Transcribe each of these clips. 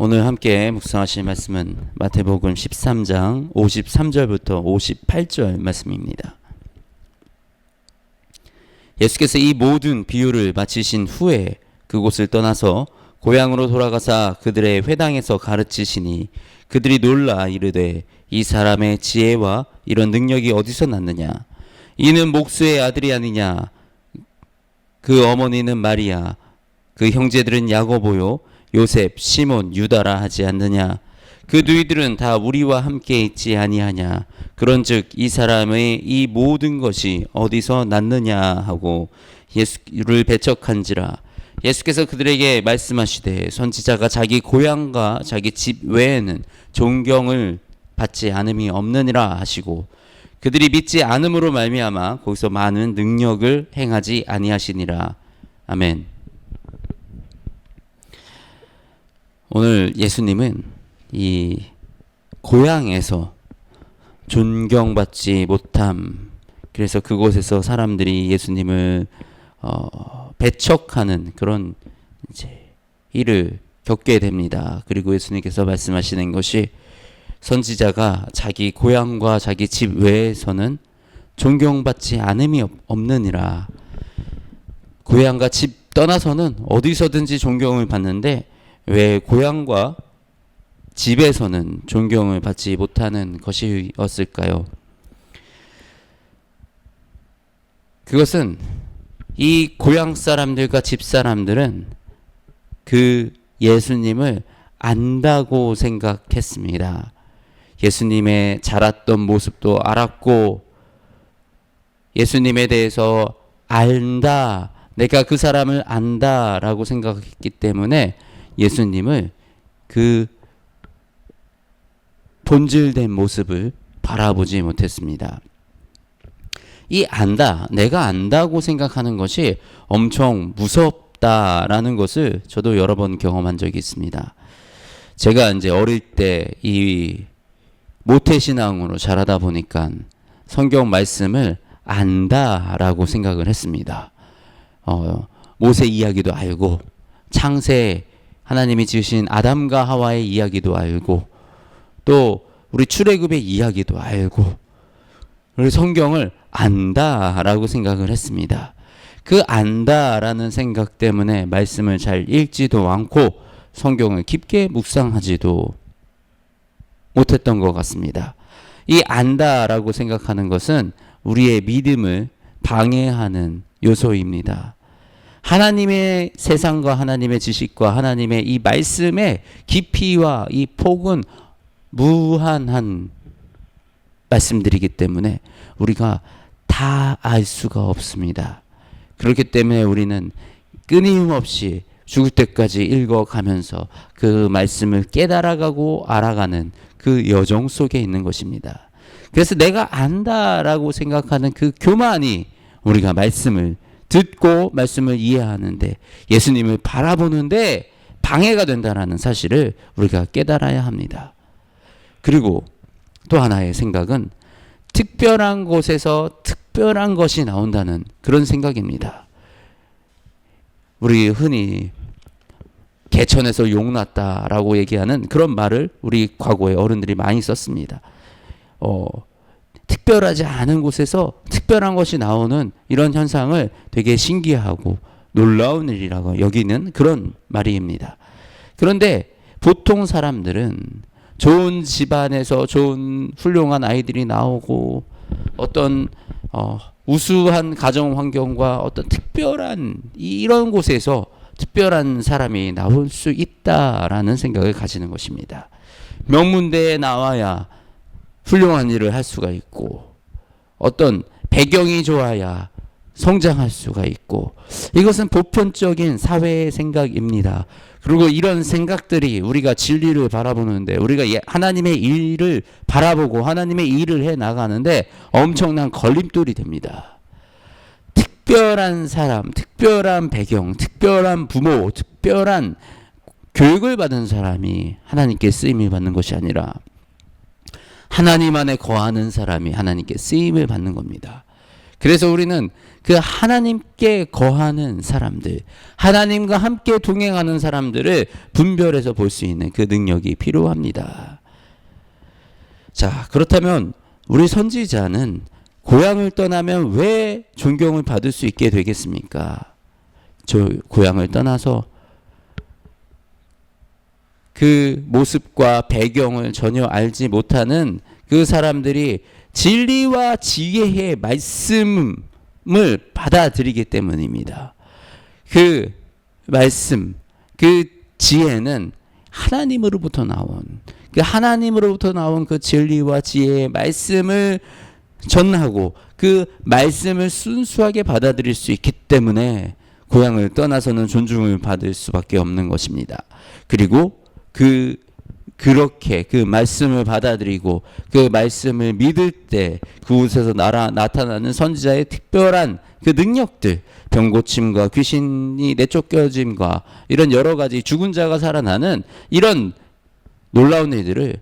오늘 함께 묵상하실 말씀은 마태복음 13장 53절부터 58절 말씀입니다. 예수께서 이 모든 비유를 마치신 후에 그곳을 떠나서 고향으로 돌아가사 그들의 회당에서 가르치시니 그들이 놀라 이르되 이 사람의 지혜와 이런 능력이 어디서 났느냐 이는 목수의 아들이 아니냐 그 어머니는 마리아 그 형제들은 야고보요 요셉 시몬 유다라 하지 않느냐? 그 너희들은 다 우리와 함께 있지 아니하냐? 그런즉 이 사람의 이 모든 것이 어디서 났느냐? 하고 예수를 배척한지라. 예수께서 그들에게 말씀하시되 선지자가 자기 고향과 자기 집 외에는 존경을 받지 않음이 없느니라 하시고 그들이 믿지 않음으로 말미암아 거기서 많은 능력을 행하지 아니하시니라. 아멘. 오늘 예수님은 이 고향에서 존경받지 못함 그래서 그곳에서 사람들이 예수님을 어, 배척하는 그런 이제 일을 겪게 됩니다. 그리고 예수님께서 말씀하시는 것이 선지자가 자기 고향과 자기 집 외에서는 존경받지 않음이 없- 없느니라. 고향과 집 떠나서는 어디서든지 존경을 받는데 왜 고향과 집에서는 존경을 받지 못하는 것이었을까요? 그것은 이 고향 사람들과 집 사람들은 그 예수님을 안다고 생각했습니다. 예수님의 자랐던 모습도 알았고 예수님에 대해서 안다. 내가 그 사람을 안다라고 생각했기 때문에 예수님을 그 본질된 모습을 바라보지 못했습니다. 이 안다, 내가 안다고 생각하는 것이 엄청 무섭다라는 것을 저도 여러 번 경험한 적이 있습니다. 제가 이제 어릴 때 이 모태신앙으로 자라다 보니까 성경 말씀을 안다라고 생각을 했습니다. 어, 모세 이야기도 알고 창세 하나님이 지으신 아담과 하와의 이야기도 알고 또 우리 출애굽의 이야기도 알고 우리 성경을 안다라고 생각을 했습니다. 그 안다라는 생각 때문에 말씀을 잘 읽지도 않고 성경을 깊게 묵상하지도 못했던 것 같습니다. 이 안다라고 생각하는 것은 우리의 믿음을 방해하는 요소입니다. 하나님의 세상과 하나님의 지식과 하나님의 이 말씀의 깊이와 이 폭은 무한한 말씀드리기 때문에 우리가 다 알 수가 없습니다. 그렇기 때문에 우리는 끊임없이 죽을 때까지 읽어가면서 그 말씀을 깨달아가고 알아가는 그 여정 속에 있는 것입니다. 그래서 내가 안다라고 생각하는 그 교만이 우리가 말씀을 듣고 말씀을 이해하는데 예수님을 바라보는데 방해가 된다라는 사실을 우리가 깨달아야 합니다. 그리고 또 하나의 생각은 특별한 곳에서 특별한 것이 나온다는 그런 생각입니다. 우리 흔히 개천에서 용 났다라고 얘기하는 그런 말을 우리 과거에 어른들이 많이 썼습니다. 어, 특별하지 않은 곳에서 특별한 것이 나오는 이런 현상을 되게 신기하고 놀라운 일이라고 여기는 그런 말입니다. 그런데 보통 사람들은 좋은 집안에서 좋은 훌륭한 아이들이 나오고 어떤 어, 우수한 가정 환경과 어떤 특별한 이런 곳에서 특별한 사람이 나올 수 있다라는 생각을 가지는 것입니다. 명문대에 나와야 훌륭한 일을 할 수가 있고 어떤 배경이 좋아야 성장할 수가 있고 이것은 보편적인 사회의 생각입니다. 그리고 이런 생각들이 우리가 진리를 바라보는데 우리가 예- 하나님의 일을 바라보고 하나님의 일을 해 나가는데 엄청난 걸림돌이 됩니다. 특별한 사람, 특별한 배경, 특별한 부모, 특별한 교육을 받은 사람이 하나님께 쓰임을 받는 것이 아니라 하나님 안에 거하는 사람이 하나님께 쓰임을 받는 겁니다. 그래서 우리는 그 하나님께 거하는 사람들, 하나님과 함께 동행하는 사람들을 분별해서 볼 수 있는 그 능력이 필요합니다. 자, 그렇다면 우리 선지자는 고향을 떠나면 왜 존경을 받을 수 있게 되겠습니까? 저 고향을 떠나서 그 모습과 배경을 전혀 알지 못하는 그 사람들이 진리와 지혜의 말씀을 받아들이기 때문입니다. 그 말씀, 그 지혜는 하나님으로부터 나온 그 하나님으로부터 나온 그 진리와 지혜의 말씀을 전하고 그 말씀을 순수하게 받아들일 수 있기 때문에 고향을 떠나서는 존중을 받을 수밖에 없는 것입니다. 그리고 그 그렇게 그 말씀을 받아들이고 그 말씀을 믿을 때 그곳에서 나라, 나타나는 선지자의 특별한 그 능력들 병고침과 귀신이 내쫓겨짐과 이런 여러 가지 죽은 자가 살아나는 이런 놀라운 일들을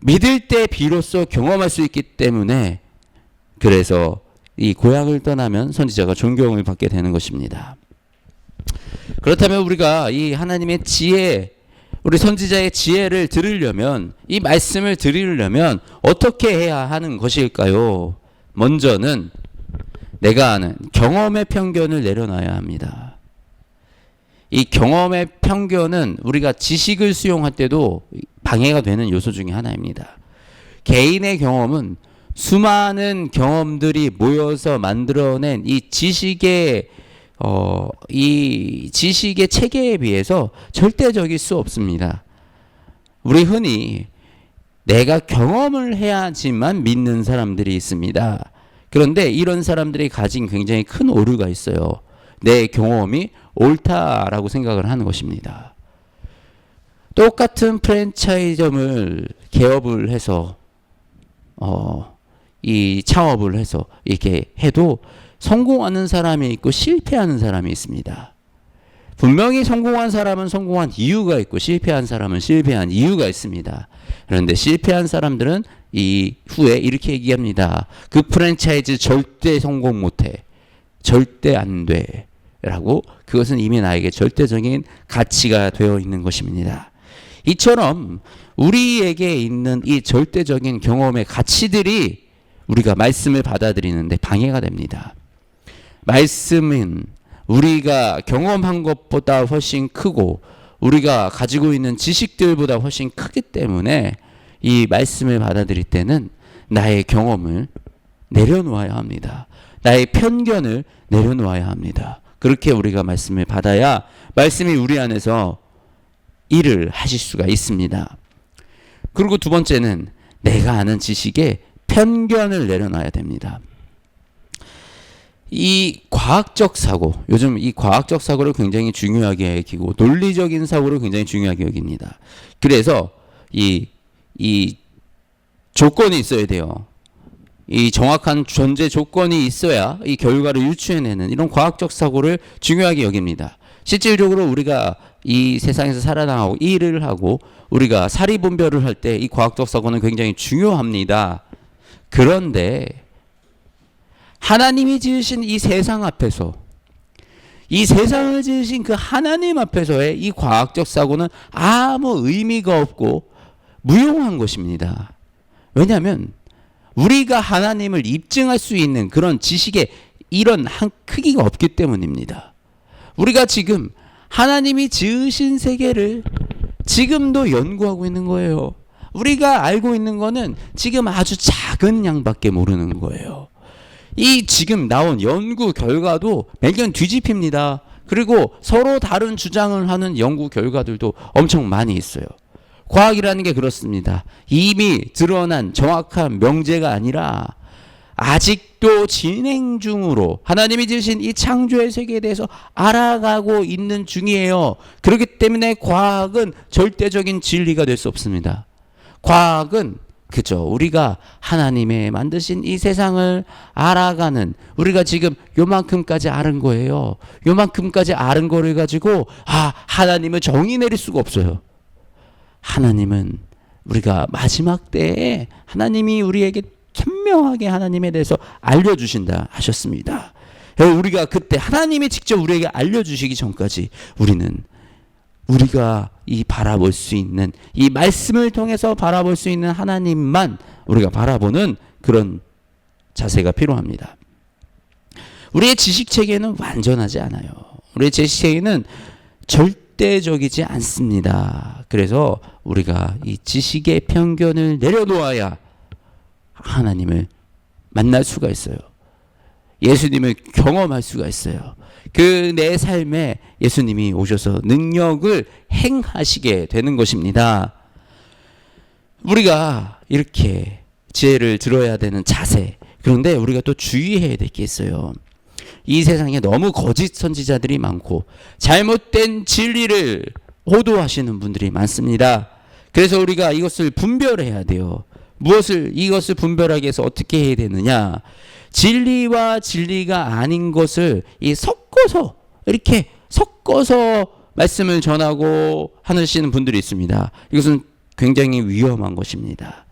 믿을 때 비로소 경험할 수 있기 때문에 그래서 이 고향을 떠나면 선지자가 존경을 받게 되는 것입니다. 그렇다면 우리가 이 하나님의 지혜 우리 선지자의 지혜를 들으려면 이 말씀을 들으려면 어떻게 해야 하는 것일까요? 먼저는 내가 아는 경험의 편견을 내려놔야 합니다. 이 경험의 편견은 우리가 지식을 수용할 때도 방해가 되는 요소 중에 하나입니다. 개인의 경험은 수많은 경험들이 모여서 만들어낸 이 지식의 어, 이 지식의 체계에 비해서 절대적일 수 없습니다. 우리 흔히 내가 경험을 해야지만 믿는 사람들이 있습니다. 그런데 이런 사람들이 가진 굉장히 큰 오류가 있어요. 내 경험이 옳다라고 생각을 하는 것입니다. 똑같은 프랜차이점을 개업을 해서 어, 이 창업을 해서 이렇게 해도 성공하는 사람이 있고 실패하는 사람이 있습니다. 분명히 성공한 사람은 성공한 이유가 있고 실패한 사람은 실패한 이유가 있습니다. 그런데 실패한 사람들은 이 후에 이렇게 얘기합니다. 그 프랜차이즈 절대 성공 못해. 절대 안 돼. 라고 그것은 이미 나에게 절대적인 가치가 되어 있는 것입니다. 이처럼 우리에게 있는 이 절대적인 경험의 가치들이 우리가 말씀을 받아들이는데 방해가 됩니다. 말씀은 우리가 경험한 것보다 훨씬 크고 우리가 가지고 있는 지식들보다 훨씬 크기 때문에 이 말씀을 받아들일 때는 나의 경험을 내려놓아야 합니다. 나의 편견을 내려놓아야 합니다. 그렇게 우리가 말씀을 받아야 말씀이 우리 안에서 일을 하실 수가 있습니다. 그리고 두 번째는 내가 아는 지식에 편견을 내려놔야 됩니다. 이 과학적 사고, 요즘 이 과학적 사고를 굉장히 중요하게 여기고 논리적인 사고를 굉장히 중요하게 여깁니다. 그래서 이, 이 조건이 있어야 돼요. 이 정확한 존재 조건이 있어야 이 결과를 유추해내는 이런 과학적 사고를 중요하게 여깁니다. 실질적으로 우리가 이 세상에서 살아나가고 일을 하고 우리가 사리분별을 할 때 이 과학적 사고는 굉장히 중요합니다. 그런데 하나님이 지으신 이 세상 앞에서 이 세상을 지으신 그 하나님 앞에서의 이 과학적 사고는 아무 의미가 없고 무용한 것입니다. 왜냐하면 우리가 하나님을 입증할 수 있는 그런 지식의 이런 한 크기가 없기 때문입니다. 우리가 지금 하나님이 지으신 세계를 지금도 연구하고 있는 거예요. 우리가 알고 있는 거는 지금 아주 작은 양밖에 모르는 거예요. 이 지금 나온 연구 결과도 매년 뒤집힙니다. 그리고 서로 다른 주장을 하는 연구 결과들도 엄청 많이 있어요. 과학이라는 게 그렇습니다. 이미 드러난 정확한 명제가 아니라 아직도 진행 중으로 하나님이 지으신 이 창조의 세계에 대해서 알아가고 있는 중이에요. 그렇기 때문에 과학은 절대적인 진리가 될 수 없습니다. 과학은 그죠. 우리가 하나님의 만드신 이 세상을 알아가는 우리가 지금 요만큼까지 아는 거예요. 요만큼까지 아는 거를 가지고 아, 하나님은 정의 내릴 수가 없어요. 하나님은 우리가 마지막 때에 하나님이 우리에게 참 분명하게 하나님에 대해서 알려주신다 하셨습니다. 우리가 그때 하나님이 직접 우리에게 알려주시기 전까지 우리는 우리가 이 바라볼 수 있는 이 말씀을 통해서 바라볼 수 있는 하나님만 우리가 바라보는 그런 자세가 필요합니다. 우리의 지식 체계는 완전하지 않아요. 우리의 지식 체계는 절대적이지 않습니다. 그래서 우리가 이 지식의 편견을 내려놓아야 하나님을 만날 수가 있어요. 예수님을 경험할 수가 있어요. 그 내 삶에 예수님이 오셔서 능력을 행하시게 되는 것입니다. 우리가 이렇게 지혜를 들어야 되는 자세. 그런데 우리가 또 주의해야 될 게 있어요. 이 세상에 너무 거짓 선지자들이 많고 잘못된 진리를 호도하시는 분들이 많습니다. 그래서 우리가 이것을 분별해야 돼요. 무엇을 이것을 분별하기 위해서 어떻게 해야 되느냐? 진리와 진리가 아닌 것을 이 섞어서 이렇게 섞어서 말씀을 전하고 하시는 분들이 있습니다. 이것은 굉장히 위험한 것입니다.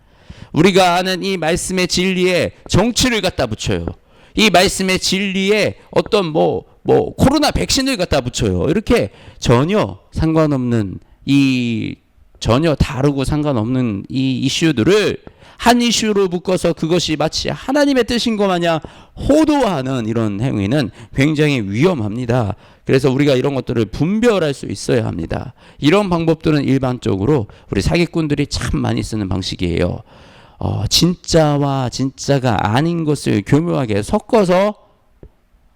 우리가 아는 이 말씀의 진리에 정치를 갖다 붙여요. 이 말씀의 진리에 어떤 뭐, 뭐, 코로나 백신을 갖다 붙여요. 이렇게 전혀 상관없는 이, 전혀 다르고 상관없는 이 이슈들을 한 이슈로 묶어서 그것이 마치 하나님의 뜻인 것 마냥 호도하는 이런 행위는 굉장히 위험합니다. 그래서 우리가 이런 것들을 분별할 수 있어야 합니다. 이런 방법들은 일반적으로 우리 사기꾼들이 참 많이 쓰는 방식이에요. 어, 진짜와 진짜가 아닌 것을 교묘하게 섞어서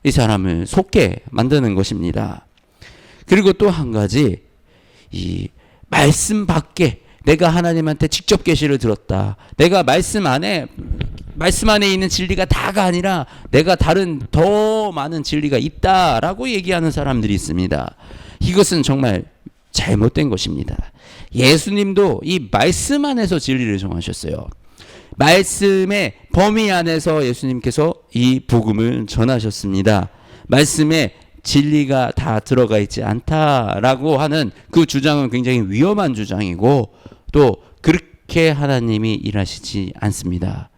이 사람을 속게 만드는 것입니다. 그리고 또 한 가지 이 말씀 밖에 내가 하나님한테 직접 계시를 들었다. 내가 말씀 안에 말씀 안에 있는 진리가 다가 아니라 내가 다른 더 많은 진리가 있다라고 얘기하는 사람들이 있습니다. 이것은 정말 잘못된 것입니다. 예수님도 이 말씀 안에서 진리를 정하셨어요. 말씀의 범위 안에서 예수님께서 이 복음을 전하셨습니다. 말씀에 진리가 다 들어가 있지 않다라고 하는 그 주장은 굉장히 위험한 주장이고 또 그렇게 하나님이 일하시지 않습니다.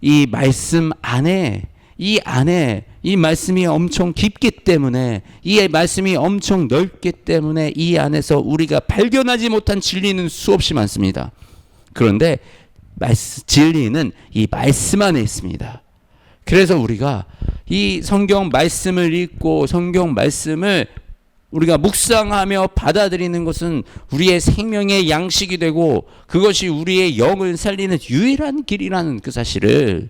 이 말씀 안에 이 안에 이 말씀이 엄청 깊기 때문에 이 말씀이 엄청 넓기 때문에 이 안에서 우리가 발견하지 못한 진리는 수없이 많습니다. 그런데 말씀, 진리는 이 말씀 안에 있습니다. 그래서 우리가 이 성경 말씀을 읽고 성경 말씀을 우리가 묵상하며 받아들이는 것은 우리의 생명의 양식이 되고 그것이 우리의 영을 살리는 유일한 길이라는 그 사실을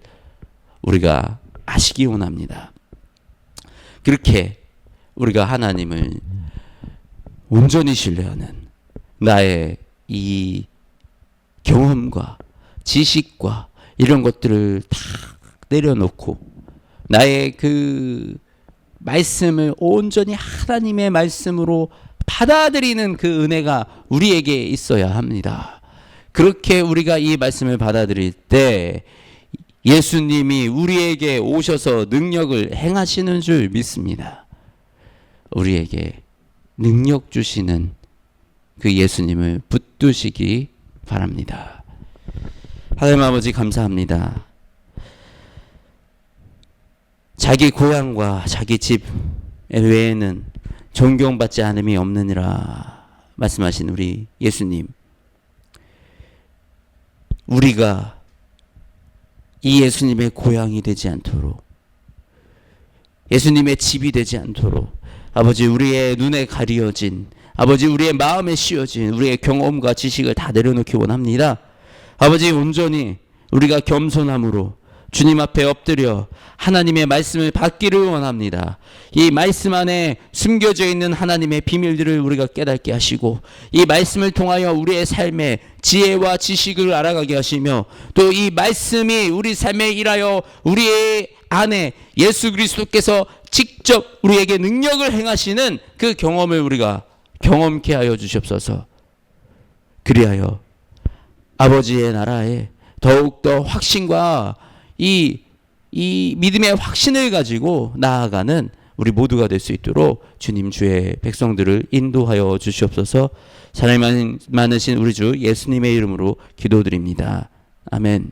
우리가 아시기 원합니다. 그렇게 우리가 하나님을 온전히 신뢰하는 나의 이 경험과 지식과 이런 것들을 다 내려놓고 나의 그 말씀을 온전히 하나님의 말씀으로 받아들이는 그 은혜가 우리에게 있어야 합니다. 그렇게 우리가 이 말씀을 받아들일 때 예수님이 우리에게 오셔서 능력을 행하시는 줄 믿습니다. 우리에게 능력 주시는 그 예수님을 붙드시기 바랍니다. 하나님 아버지 감사합니다. 자기 고향과 자기 집 외에는 존경받지 않음이 없느니라 말씀하신 우리 예수님. 우리가 이 예수님의 고향이 되지 않도록 예수님의 집이 되지 않도록 아버지 우리의 눈에 가리어진 아버지 우리의 마음에 씌워진 우리의 경험과 지식을 다 내려놓기 원합니다. 아버지 온전히 우리가 겸손함으로 주님 앞에 엎드려 하나님의 말씀을 받기를 원합니다. 이 말씀 안에 숨겨져 있는 하나님의 비밀들을 우리가 깨닫게 하시고 이 말씀을 통하여 우리의 삶에 지혜와 지식을 알아가게 하시며 또 이 말씀이 우리 삶에 일하여 우리의 안에 예수 그리스도께서 직접 우리에게 능력을 행하시는 그 경험을 우리가 경험케 하여 주시옵소서. 그리하여 아버지의 나라에 더욱더 확신과 이, 이 믿음의 확신을 가지고 나아가는 우리 모두가 될 수 있도록 주님 주의 백성들을 인도하여 주시옵소서 사랑이 많으신 우리 주 예수님의 이름으로 기도드립니다. 아멘.